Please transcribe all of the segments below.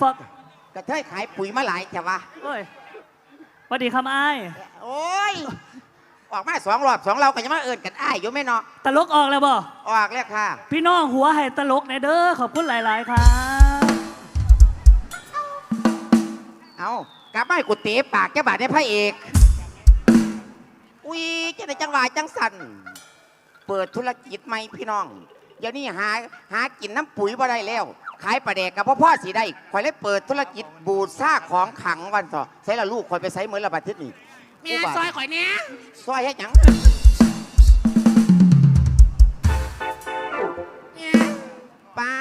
ฟอกกระเทยขายปุ๋ยมาหลายจ้ะวะโอ้ยสวัสดีครับไอ้ายโอ้ย ออกมาสองรอบสองเราก็ยังมาเอินกันอ้ายอยู่ไหม่เนาะตลกออกแล้วบ่ออกแล้วค่ะ พี่น้องหัวให้ตลกในเด้อขอบคุณหลาย ๆ ครับ เอากลับมาให้กูเตะปากเจ้าบาทได้พระเอก อุ้ยเจ้าในจังหวะจังสันเปิดธุรกิจใหม่พี่น้อง เดี๋ยวนี้หาหากินน้ำปุ๋ยบ่ได้แล้ว ขายปลาแดกกับพ่อพ่อสีได้คอยเลยเปิดธุรกิจบูดซ่าของขังวันต่อใส่ละลูกคอยไปใส่เหมือนละบาททิศนี่แม่ซอยข่อยเนี้ยซอยให้หยังเนี่ยป้า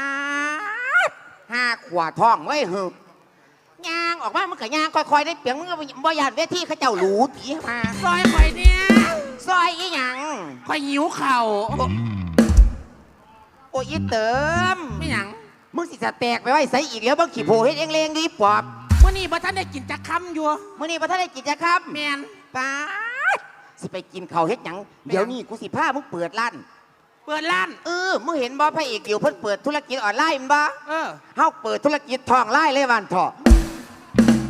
ดห้าขวาท้องไว้ยหืบยางออกมามันก็ยางค่อยๆได้เปียงมึงบ่ยานเวทีเขาเจ้าหลูตีมาซอยข่อยเนี้ยซอยอีหยังข่อยหิวเข่าวโอ้ยอีเติม ไม่หยัง มึงสิจะแตกไปไว้ใส่อีกแล้วบังขี่โพเฮ็ดเองเลงดีปอบเมื่อนี้บ่ทันได้กินจักคำอยู่มื้อนี้บ่ทันได้กินจ้ะครับแมนป้าดสิไปกินข้าวเฮ็ดหยังเดี๋ยวนี้กูสิพามึงเปิดร้าน เปิดร้าน เออ มึงเห็นบ่พระเอกเดี๋ยวเพิ่นเปิดธุรกิจออนไลน์แม่นบ่เออเฮาเปิดธุรกิจทองไล่เลยวันเถาะ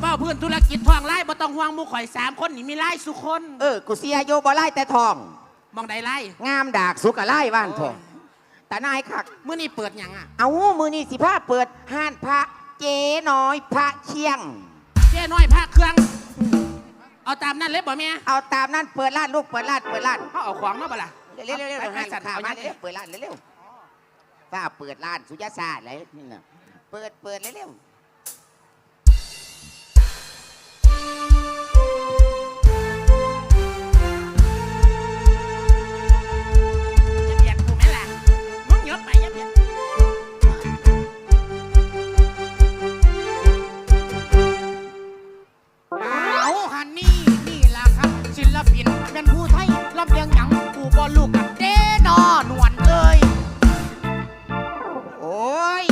เป้าเพื่อนธุรกิจทองไล่บ่ต้องห่วงหมู่ข่อยสามคนนี่มีไล่สุคนเออ กูเสียโยบ่ไล่แต่ทอง มองใดไล่งามดากสุกะไล่บ้านเถาะ แต่นายคักเมื่อนี้เปิดหยังอะเอามือนี่สิพาเปิดห้านพระเจ๊น้อยพระเชียง เจ้น้อยผ้าเครื่อง เอาตามนั้นเลยบ่แม่เอาตามนั้นเปิดร้านลูกเปิดร้านเปิดร้านเขาเอาของมาบ่ล่ะเร็วๆเร็วๆไปเร็วๆไปหันสัตว์ข่าวเอามายังเร็วๆเปิดร้านเร็วๆป้าเปิดร้านสุยาซาเลยนี่น่ะเปิดเปิดเร็วจ บอลูกกับเด้นอหนวลเอ้ยๆโอ้ย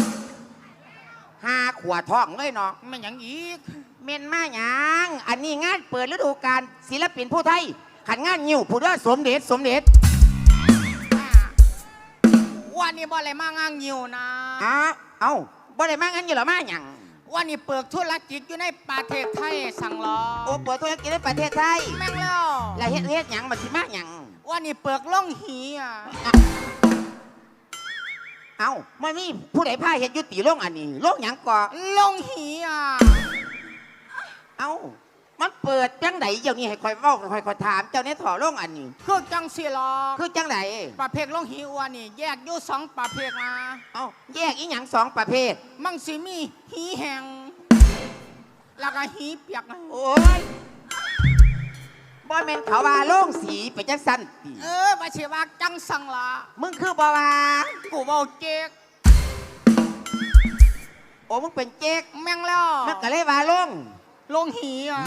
ห้าขวดท้องเลยเนาะไม่หยังอีก เมนมาหยังอันนี้งานเปิดฤดูกาลศิลปินผู้ไทย ขันงานยิ้วผู้เด้อสมเด็จสมเด็จอ่าวันนี้บ่อะไรมางางยิวนะอ้าเอ้าบ่ได้มางั้นอยู่เหรอมาหยัง วันนี้เปิดธุรกิจอยู่ในประเทศไทยสั่งรอโอ้เปิดธุรกิจในประเทศไทยแม่งแล้วแล้วเฮ็ดเฮ็ดหยังมันสิมาหยังวันนี้เปิดล่องหีอะเอ้ามันมีผู้ใดพาเฮ็ดอยุติโรงอันนี้โรงหยังก่อล่องหีอะเอ้า มันเปิดจังไดเดี๋ยวนี้ให้คอยเว้าให้คอยถามเจ้าเนี่ยถอโรงอันนี้ คือจังสีหรอกคือจังไดประเภทล่องหีวันนี้แยกอยู่สองประเภทนะเอ้าแยกอีหยังสองประเภท มังสิมีหีแห้งแล้วก็หีเปียกนะโอ้ยบ่แม่นเขาว่าโรงสีไปจังซั่นติเออมาเชว่าจังสังละมึงคือบ่ว่ากูเบาเจ๊กโอ้มึงเป็นเจ๊กแม่งแล้วมันก็เลยว่าโรงลงหีอะ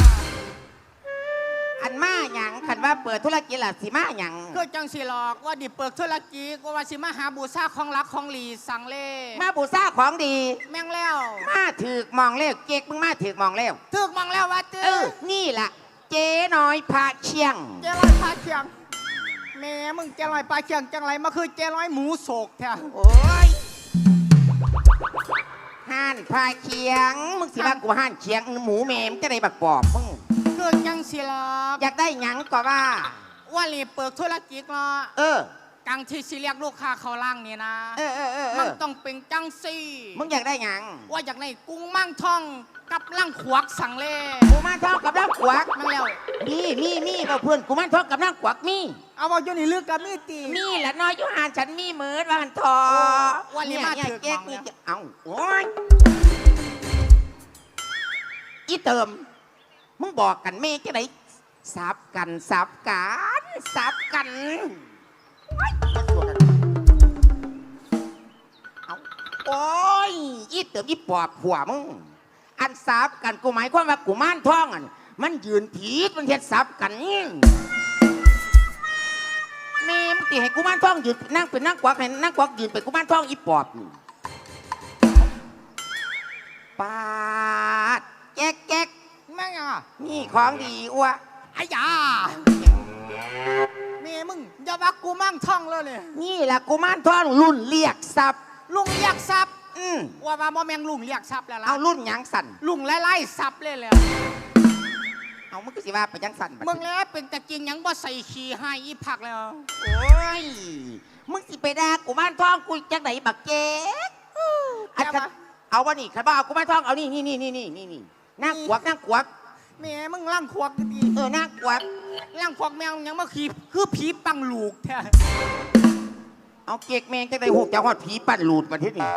อันมาหยังคันว่าเปิดธุรกิจล่ะสิมาหยังก็จังสิหรอกว่าดิเปิดธุรกิจก็ว่าสิมาหาบูชาของรักของหลีสั่งเล่มาบูซ่าของดี แม่งแล้วมาถือกมองแล้วเจ๊กมึงมาถือกมองแล้วถึกมังแล้วว่าเจเออ นี่ล่ะ เจ๊น้อยพระเชียง เจ้ลอยปลาเชียงแม่มึงเจ้ลอยปลาเชียงจังไรมาคือเจ้ลอยหมูโศกแท้โอ้ยห่านพระเชียง มึงสิว่ากูห่านเชียงหมูเมมจะได้บักปอบมึง คือจังสิหรอกอยากได้หยังก็ว่า ว่านี่เปิดธุรกิจเนาะเออ กังที่สิเรียกลูกค้าเข้าล่างนี่นะ เออเออเออเอมันอต้องเป็นจังสี่มึงอยากได้หยังว่าอยากในกุ้งมั่งท่องกับล่างขวักสั่งเล่กูมันทองกับน้ำกวักแม่งแล้วมีมีมีเปล่าเพื่อนกูมันทองกับน้ำกวักมีเอาว่าอยู่นี่เลือกกับมีตี มีแหละน้อยอยุหานฉันมีเหมือนว่าหันทอโอ้วันนี้มาเยถือเจ๊กของนี่แล้วจะเอาโอ้ยอีเติม มึงบอกกันเมย์จะไหนสับกันสับกันสับกันโอ๊ยเอาโอ้ยอีเติมอีปอบหัวมึงอันสับกันกูหมายความว่ากูม่านท้องอันมันยืนผีดมันเฮ็ดสับกันแม่มึงตีให้กูม่านท้องยืนนั่งเป็นนั่งกวักให้นั่งกวักยืนเป็นกูม่านท้องอีปอบปาดแจ๊กแจ๊ก แม่งอะนี่ของดีอ้วไอ้ยาแม่มึงอย่าว่ากูมั่งท่องเลยเลยนี่แหละกูม่านท้องรุ่นเรียกทรัพย์ลุงเรียกทรัพย์อืมว่าว่าบ่แม่งลุงเรียกทรัพย์แล้วล่ะเอารุ่นหยังสั่นลุงไล่ไล่ทรัพย์เลยแหล้วเอามึงก็สิว่าไปยังสั่นบัดมึงแล้วเป็นแต่จริงหยังบ่ใส่ขี้ให้อีผักแล้ว โอ้ยมึงสิไปด่ากูบ้านทองกูจังไหนบักเจ๊กอันคันเอาวะนี่คันบ่เอากูบ้านทองเอานี่นี่นี่นี่นี่นี่นี่นั่งกวักนั่งกวัก แหม่มึงล่างควักดีเออนั่งกวักล่างควักแมวยังมาขี่คือผีปังลูกแท้เอาเก๊กแมงจังไหนหูจะหอดผีปั่นหลุดมาที่นี่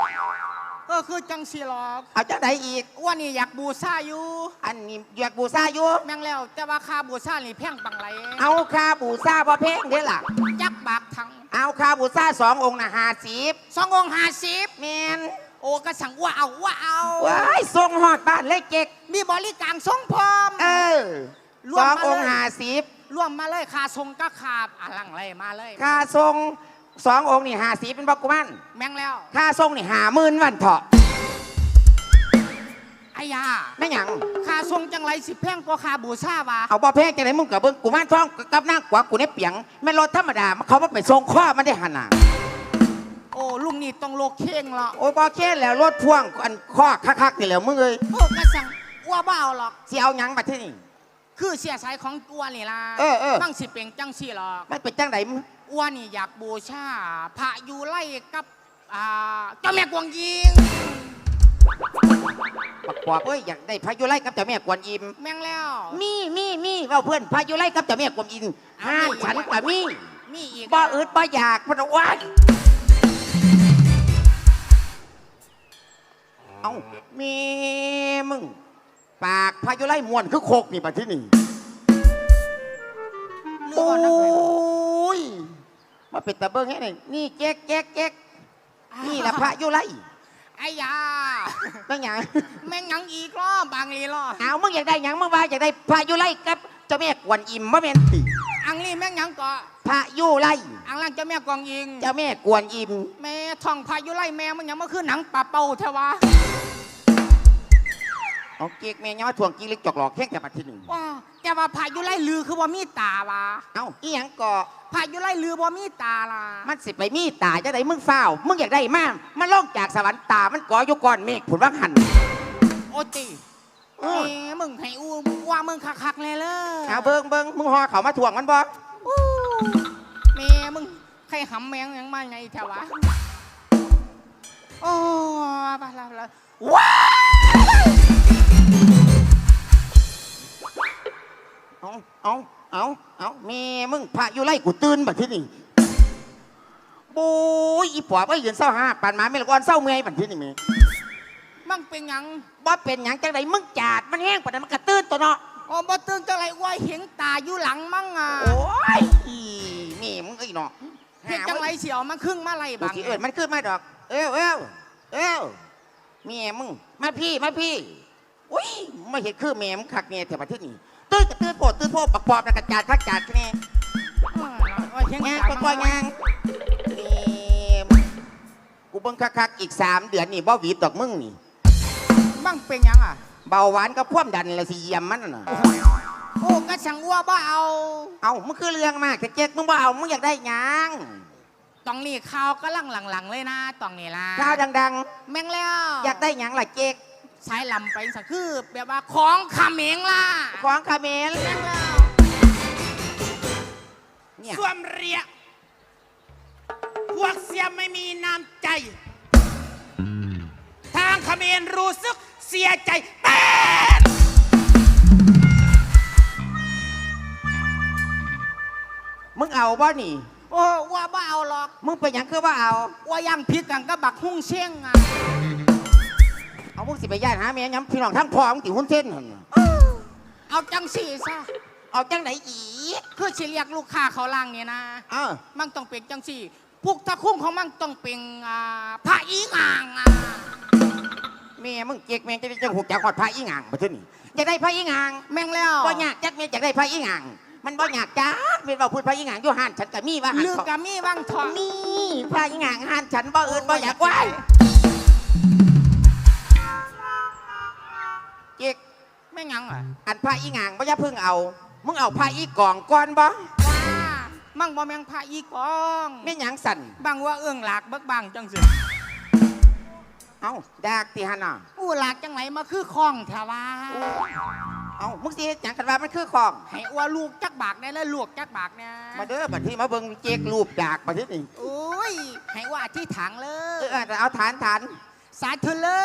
ก็คือจังสีหรอกเอาจังไหนอีก ว่านี่อยากบูชาอยู่ อันนี้อยากบูซาอยู่แม่งแล้ว แต่ว่าค่าบูชานี่แพงปังไรเอาคาบูซาบ่แพงเด้อล่ะจักบากทั้งเอาคาบูซาสององค์นะห้าสิบสององค์ห้าสิบแมน โอ้กระสังว่าเอาว่าเอา ว้ายส่งหอดบ้านเลยเก๊กมีบริการส่งพร้อม เออรสวมองมาองค์เลยห้าสิบรวมมาเลยค่าทรงก็ขาบอะหลังเลยมาเลย ค่าทรงสององค์นี่ห้าสิบเป็นบอกกูมันแม่งแล้วค่าทรงนี่หาหมื่นวันเถาะไอ้ยาแม่หยังค่าทรงจังไรสิแพงกว่าค่าบูชาวะเอาบ่แพงจังไหนมึงกับเบิ้งกูมันท้องกับนั่งกวักกูในเปียงแม่นรถธรรมดาเขาว่าไปทรงข้อมันได้หันหนา โอ้ลุงนี่ต้องโลกเข่งละโอ้ยบ่แค่แล้วรถพ่วงอันข้อคักๆนี่แหล้วมึงเอ้ยโอ้กระสังว่าเบเอาหรอก สิเอาหยังมาที่นี่ คือเสียสายของตัวนี่ล่ะเออเออบ้างสิเป็นจังสี่หรอกมันเป็นจังไหนมึงอ้วนนี่อยากบูชาพระอยู่ไล่กับอ่าเจ้าแม่กวงยิงบักปอบเอ้ยอยากได้พายุไล่กับเจ้าแม่กวนอิม แม่งแล้ว มีมีมีเว่าเพื่อนพายุไล่กับเจ้าแม่กวนอิมห้ามฉันกว่ามีมีอีกบ่อึดบ่อยากมันว่า เอามีมึง ปากพายุไล่มวนคือโคกนี่บัดที่นี่เรื่โอองนั้นไป้ยมาเป็นตะเบิ้งให้หน่อยนี่แจ๊กแจ๊กแจ๊กนี่ละพายุไล่ไอ้ยาตั้งหยังแม่งยังอีกรอบบางลีรอเอามึงอยากได้หยังมึงว่าอยากได้พายุไล่กับเจ้าแม่กวนอิมบ่แม่นติอังลีแม่งยังเกาะพายุไล่อังล่างเจ้าแม่กวงยิงเจ้าแม่กวนอิม แม่ท่องพายุไล่แม่มันยังมาคือหนังปลาเป่าเทวะ เอาเก๊กแม่ยังมาทวงกีเล็กจอกหลอกแค่แต่บัดที่หนึ่งว้าแต่ว่าพายุไล่ลือคือว่ามีตาวะเอาอีหยังก่อพายุไล่ลือว่ามีตาล่ะมันสิไปมีตาจะได้มึงเฝ้าวมึงอยากได้มากมันลงจากสวรรค์ตามันก่ออยู่ก่อนเมฆผุนว่าหันโอติเอแหอมมึงให้อูว่ามึงคักๆเลยเลยเอาเบิ้งเบิ้งมึงหอเขามาทวงมันบ่อู้แม่มึงใครหำแมงยังมาไงแถวะโอ้ไปแล้วแล้วว้า เอาเอาเอาเอาแม่มึงพระอยู่ไล่กูตื่นบัดที่นี่บูยอีปอบไอ้ยืนเศร้าห้าปานหมาไม่ละก่อนเศร้าเมื่อยบัดที่นี่แม่มันเป็นหยังบ่เป็นหยังจังไดมึงจาดมันแห้งปานนั้นมันกระตื้นตัวเนาะโอ้บ่ตื่นจังไรว่าเห็นตาอยู่หลังมั่งอะโอ้ยแม่มึงไอ้เนาะเห็นจังไรเสียวมันครึ่งมาไรกูบังสิเอิญมันขึ้นมาดอก เอ้วเอ้วเอ้วแม่มึงมาพี่มาพี่อุ้ยไม่เห็นคือแม่มึงคักเนี่ยแถวประเทศนี้ ตื้นกระตื้นโปดตื้นโพดปักปอบแล้วกระจาดคักจาดแค่นี้โอ้ยเห็นงานตาก็มันก็งานนี่กูเบิ่งคักๆอีกสามเดือนนี่บ่หวีดดอกมึงนี่มั่งเป็นหยังอะ เบาหวานกับความดันละสิเยี่ยมมันน่ะโอ้กระสังว่าบ่เอาเอามึงคือเรื่องมากแต่เจ๊กมึงบ่เอามึงอยากได้หยังตองนี่ข่าวก็ลังหลังๆเลยนะตองนี่ล่ะข้าวดังแม่งแล้ว ๆ อยากได้หยังล่ะเจ๊ก สายลำไปสักคือแบบว่าของขเมงล่ะของคาเมลแม่งแล้วเนี่ยส่วมเรียพวกเสียไม่มีน้ำใจ ทางเขมรรู้สึกเสียใจแปดมึงเอาบ่นี่ โอ้ว่าบ่เอาหรอก มึงเป็นหยังคือว่าเอา ว่ายังพิษกันก็บักหุ่งเช่งอะ เอาพวกสิไปย่านหาแม่ย้ำพี่น้องทั้งพ่อมึงติหุ้นเส้นหั่นน่ะเอาจังสี่ซะเอาจังไหนอีกคือสิเรียกลูกค้าเขาล่างเนี่ยนะเออมันต้องเป็นจังสี่พวกตะคุ้งของมันต้องเป็นอ่าพระอีอ่างอะแม่มึงเจ๊กแม่งจะได้จังหูจักหอดพระอีหงางมาเท่านี้อยากได้พระอีหงางแม่งแล้วบ่อยากจักแม่อยากได้พระอีหงางมันบ่อยากจักเป็นเราพูดพระอีหงางอยู่หันฉันก็มีว่าหันลือกเขากะมีบ้างทองมีพระอีหงางหันฉันบ่เอินบ่อยากไหว จ๊กแม่งยังอะอันพระอีหงางบ่อย่าเพิ่งเอา มึงเอาพระอีกองก่อนบ่ว่ามั่งบ่แม่งพระอีกองแม่หยังสั่นบางว่าเอื้องหลากเบิกบางจังสิเเอ้าดากตีหันน่ะอู้หลากจังไหนมาคือคล้องแถวว่าเอ้ามึงสิเฮ็ดหยังกันว่ามันคือของ ให้อ้ว่าลูกจักบากได้แล้วลูกจักบากเนี่ยมาเด้อบัดที่มาเบิ่งเจ๊กรูปดากบัดที่นี่โอ้ยให้ว่าที่ถังเลเออยเอาฐานฐาน สาธุเลอ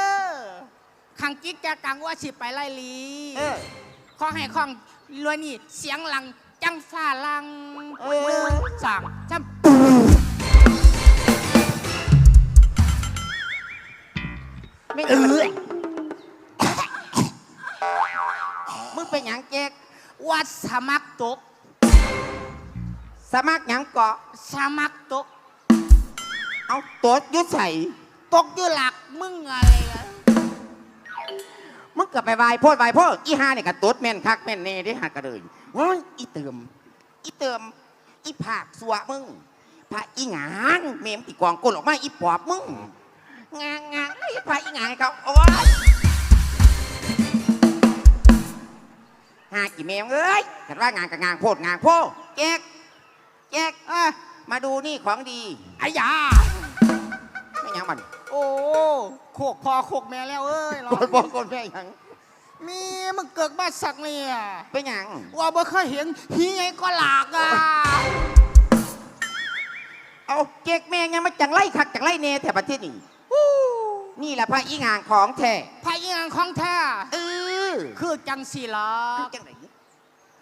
ขังกิ๊กจะกังว่าสิไปไล่ลีเออ ขอให้ข้องรวยนี่เสียงหลังจังฟ้าลังเออสั่งจไม่เอ้ยมึงเป็นหยังเจ๊กำวัดสมัครตก สมัครหยังเกาะ สมัครตก เอาตดอยุดใส่ตกอยู่หลักมึงอะไรอะ มึงเกลับไปวายโพดไหวายโพดอีห้าเนี่ยกระตุ้ดแม่นคักแม่นเน่ได้หักกระเลยว้ยอีเติม อีเติม อีผากสัวมึงผาอีหงางเมมตีกวางก้นออกมาอีปอบมึงงางงางไอ้ผาอีหงางเขาโอ้ยหากี่เมมเอ้ยกันว่างานกับงานโพดงานโพแจ๊กแจ๊กเอ้ยมาดูนี่ของดีไอ้ยา ไม่หยังมันโอ้โคกพอโคกแม่แล้วเอ้ยกดบอกกดแม่หยังมีมึงเกิดมาสักเนี่ยเป็นหยังว่าบ่เคยเห็นฮีไงก็หลากอะเอาเก๊กแม่งยังมาจังไล่คักจังไล่เนแถวประเทศนี้ฮู้นี่แหละพระอีงางของแท้พายงานของแท้เออคือจังสีละคือจังไหน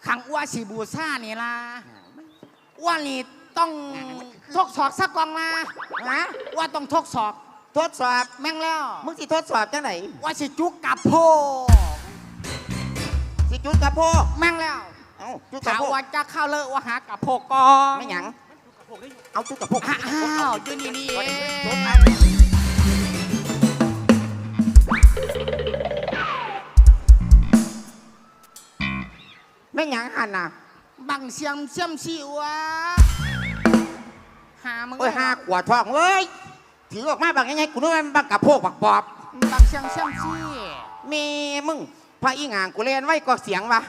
ขังอ้ว่าสีบูซ่านี่ล่ะอ้ว่านี่ต้อง ทกศอกสักกองนะฮะว่าต้องทกศอก ทดสอบ แม่งแล้ว มึงสิทดสอบจังไหนว่าสิจุกกับโพสิจุดกระโพกแม่งแล้วเอาจุดกระถามโพกว่าจะเข้าเลยว่าหากับโพกองไม่หยังเอาจุดกระโพกอ้าวอยู่นี่นี่เองไม่หยังหันน่ะ บังเสียมเสียมสีวะ หามึงโอ้ยห้าขวดทองเว้ยถือออกมาบางยังไงกูนึกว่ามันบักกระโพกบักปอบบังเสียมเสียมสีเมมึงพระอีงางกูเล่นไว้ก็เสียงวะ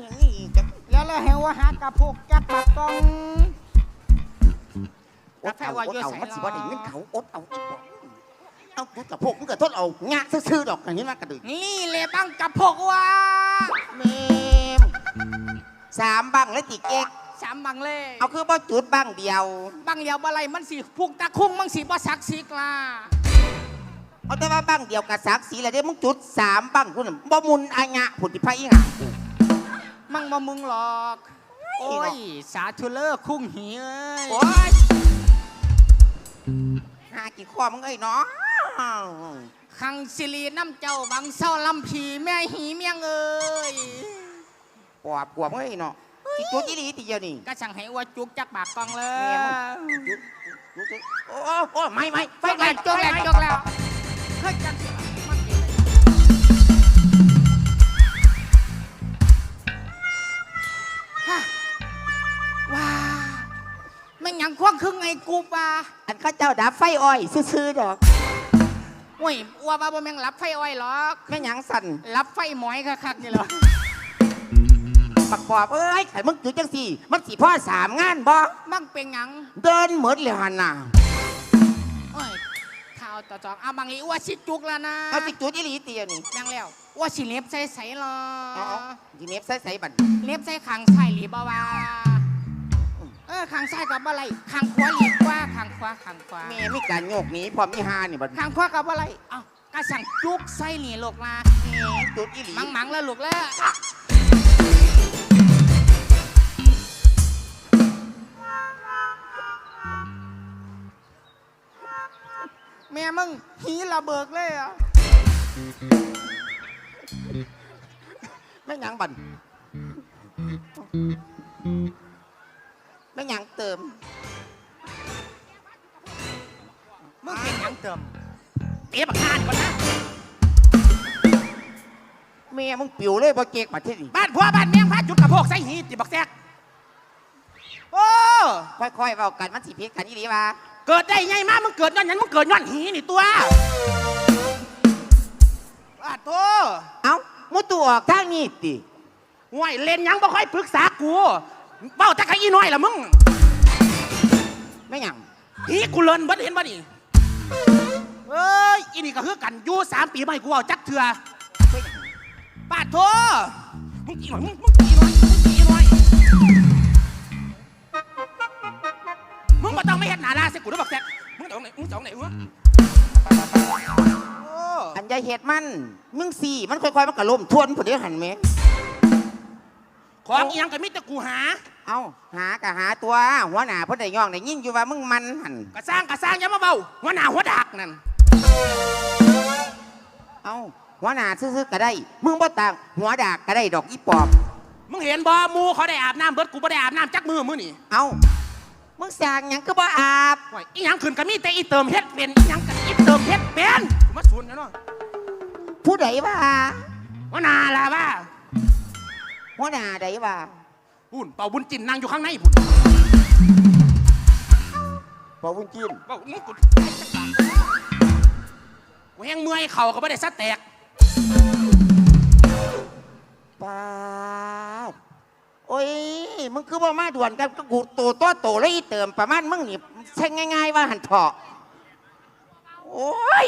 อย่างนี้จะแล้วแล้วเฮาว่าหากับโพกจักปากกองอดเอาอดเอามันสิว่าได้เงินเขาอดเอาอีกบ่เอาจุดกระโพกมึงก็ทดเอางะซื่อๆดอกอย่างนี้มากระดึงนี่เลยบังกับโพกวะเมมสามบังแล้วติเก๊ก สามบังเลยเอาคือบ่จุดบังเดียว บังเดียวบ่ไรมันสิพุกตะคุ้งมันสิบ่สักสิกล่ะเอาแต่ว่าบังเดียวกับสักสีแล้วเด้มึงจุดสามบังคุณน่ะบ่มุนอายะผุดที่ไพ่อีหงามั่งบ่มึงหรอก โอ้โอ้ยยสาธุเลอคุ้งหีเอ้ยโอ้ยหากี่ข้อมึงเอ้ยเนาะขังสิรีน้ำเจ้าบังเศร้าลำผีแม่หีเมียงเอ้ยปอบปวบมึงเอ้ยเนาะ สิจุดอีหลีทีเดียวนี่ก็สั่งให้ว่าจุกจักปากกองเลแม่ยมึงจุดจุดสิโอ้โอ้ไม่ไม่ไฟจกไหม้แล้วจกแล้วไฟไหม้จกแล้วเคยจังสิล่ะมันเองฮะว้าไม่งยังควงครึ่งไงกูปะอันเข้าเจ้าดับไฟอ้อยซื่อๆดอกโอ้ยว่าบ้าบ่แม่งรับไฟอ้อยหรอก แม่หยังสั่น รับไฟหมอยคักๆนี่เหรอ ปักปอบเอ้ยไข่มึงจุดจังสี่ มันสิพ่อสามงานบ่มั่งเป็นหยังเดินเหมือนเลยหันน่ะโอ้ยข่าวต่อจองเอาบางอีว่าสิจุกแล้วนะเอาสิจุดอีหลีเตียนี่ยังแล้วว่าสิเล็บใส่ใส่หรอเอาเอาทีเน็บใส่ใส่บัดเล็บใส่ขางซ้ายหรือบ่าวาเออขางซ้ายกับอะไรขางขวาหลีกว่าขางขวาขางขวาแม่มีการโยกหนีพร้อมมีหานี่บัดขางขวากับอะไรเอ้าก็สั่งจุกใส่นี่ลูกนะแม่จุดอีหลีมังมังๆแล้วลูกแล้ว แม่มึงหีระเบิกเลยอะแม่หยังบัดแม่หยังเติม มึงเป็นหยังเติมเตะบักคานก่อนนะแม่มึงปิวเลยบ่เก๊กประเทศนี้บ้านผัวบ้านเมียงพาจุดกระโพกใส่หีติบักแซกโอ้ค่อยๆเว้ากันมันสิผิดกันอีหลีว่า เกิดได้ไงมามึงเกิดย้อนหยังมึงเกิดย้อนหีนี่ตัวอาโตเอ้ามุตัวออกทางนี้ติห่วยเล่นหยังบ่ค่อยปรึกษากูเบ้าแต่ใครอีน้อยล่ะมึงแม่หยังหีกูเลินบ่เห็นบ่นี่เอ้ยอีนี่ก็คือกันอยู่สามปีไม่กูเอาจักเถื่อปาดโทมึงกี่หน่อยมึงมึง มึงมาต้องไม่เห็นหนาลาเสกูได้บอกแซกมึงจะเอาไหนมึงจะเอาไหนวะโอ้อันใหญ่เห็ดมัน มึงสี่มันค่อยๆมันกระล่มทวนผุดเดียวหันไหมของอีหยังก็มีแต่กูหาเอาหากะหาตัวหัวหน้าเพ่นได้ย่องได้ยิ่งอยู่ว่ามึงมันหันกระสร้างกระสร้างอย่ามาเบาหัวหน้าหัวดักนั่นเอาหัวหน้าซื่อๆก็ได้ มึงบ่ต่างหัวดากก็ได้ดอกอีปอบ มึงเห็นบ่หมูเขาได้อาบน้ำเบิดกูบ่ได้อาบน้ำจักมือมือนี่เอา มึงสั่งหยังก็บ่อาบ โอ้ยอีหยังขึ้นก็มีแต่อีเติมเฮ็ดเป็นอีหยังก็อีเติมเฮ็ดเป็นกูมาสูนนะเนาะผู้ใดว่าหัวหน้าล่ะว่าหัวหน้าใดว่าหุ่นเป่าบุญจินนั่งอยู่ข้างในพุ่นพอบุญจีนเป่ามึงกูกูแห้งเมื่อยเข่าก็ไม่ได้สะแตก ปาด โอ้ยมึงคือบ่มาด่วนกันก็กูโตโตโตแล้วอีเติมประมาณมึงนี่ใช่ง่าย ๆ ว่าหันเถาะโอ้ย